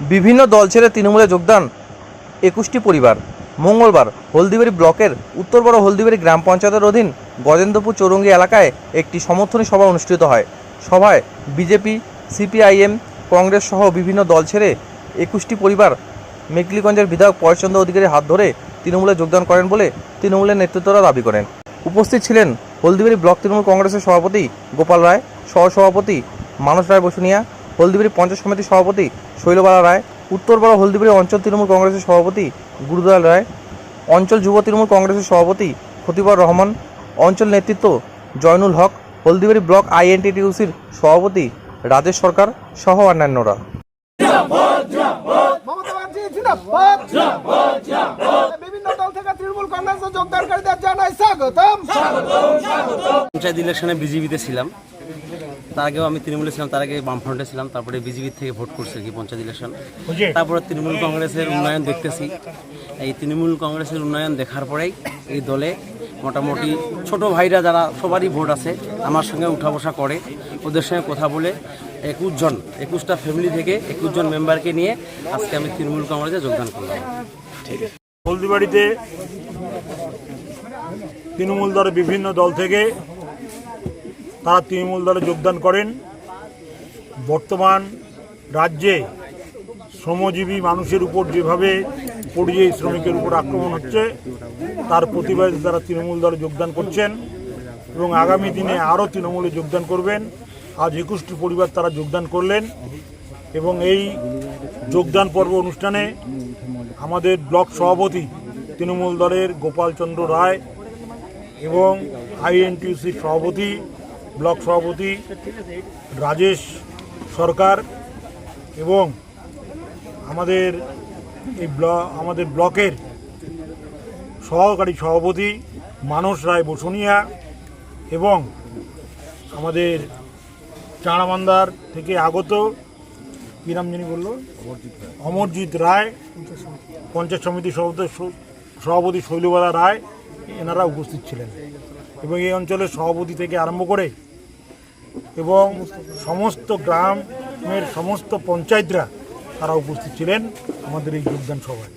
বিভিন্ন দল ছেড়ে তৃণমূলে যোগদান একুশটি পরিবার। মঙ্গলবার হলদিবাড়ি ব্লকের উত্তর বড় হলদিবাড়ি গ্রাম পঞ্চায়েতের অধীন গজেন্দ্রপুর চৌরঙ্গি এলাকায় একটি সমর্থনী সভা অনুষ্ঠিত হয়। সভায় বিজেপি, সিপিআইএম, কংগ্রেস সহ বিভিন্ন দল ছেড়ে একুশটি পরিবার মেকলিগঞ্জের বিধায়ক পরেশচন্দ্র অধিকারীর হাত ধরে তৃণমূলে যোগদান করেন বলে তৃণমূলের নেতৃত্বরা দাবি করেন। উপস্থিত ছিলেন হলদিবাড়ি ব্লক তৃণমূল কংগ্রেসের সভাপতি গোপাল রায়, সহসভাপতি মানস রায় বসুনিয়া হলদিবাড়ি পঞ্চায়েত সমিতির সভাপতি শৈলবালা রায় উত্তরপাড়া হলদিবাড়ি অঞ্চল তৃণমূল কংগ্রেসের সভাপতি গুরুদয়াল রায় অঞ্চল যুব তৃণমূল কংগ্রেসের সভাপতি খতিবর রহমান অঞ্চল নেতৃত্ব জয়নুল হক হলদিবাড়ি ব্লক আইএনটিটিউসির সভাপতি রাজেশ সরকার সহ অন্যান্যরা। বিভিন্ন দল থেকে তৃণমূল কংগ্রেসে যোগদানকারীদের জানাই স্বাগতম। পঞ্চায়েত ইলেকশনে বিজেপিতে ছিলাম। তার আগেও আমি তৃণমূলে ছিলাম তার আগে বামফ্রন্টে ছিলাম তারপরে বিজেপির থেকে ভোট করছে কি পঞ্চায়েত ইলেকশন তারপরে তৃণমূল কংগ্রেসের উন্নয়ন দেখতেছি। এই তৃণমূল কংগ্রেসের উন্নয়ন দেখার পরেই এই দলে মোটামুটি ছোট ভাইরা যারা সবারই ভোট আছে আমার সঙ্গে উঠা বসা করে ওদের সঙ্গে কথা বলে একুশ জন একুশটা ফ্যামিলি থেকে একুশ জন মেম্বারকে নিয়ে আজকে আমি তৃণমূল কংগ্রেসে যোগদান করলাম। হলদিবাড়িতে তৃণমূল দলের বিভিন্ন দল থেকে তারা তৃণমূল দলে যোগদান করেন। বর্তমান রাজ্যে শ্রমজীবী মানুষের উপর যেভাবে পরিযায়ী শ্রমিকের উপর আক্রমণ হচ্ছে, তার প্রতিবাদে তারা তৃণমূল দলে যোগদান করছেন এবং আগামী দিনে আরও তৃণমূলে যোগদান করবেন। আজ একুশটি পরিবার তারা যোগদান করলেন এবং এই যোগদান পর্ব অনুষ্ঠানে আমাদের ব্লক সভাপতি তৃণমূল দলের গোপালচন্দ্র রায় এবং আইএনটিউসির সভাপতি ব্লক সভাপতি রাজেশ সরকার এবং আমাদের এই ব্লক আমাদের ব্লকের সহকারী সভাপতি মানস রায় বসুনিয়া এবং আমাদের চাঁড়ামান্দার থেকে আগত, কী নাম জানি বলল? অমরজিৎ রায়, পঞ্চায়েত সভাপতি সভাপতি শৈলবালা রায়, এনারা উপস্থিত ছিলেন। এবং এই অঞ্চলের সভাপতি থেকে আরম্ভ করে এবং সমস্ত গ্রামের সমস্ত পঞ্চায়েতরা তারা উপস্থিত ছিলেন আমাদের এই যোগদান সভায়।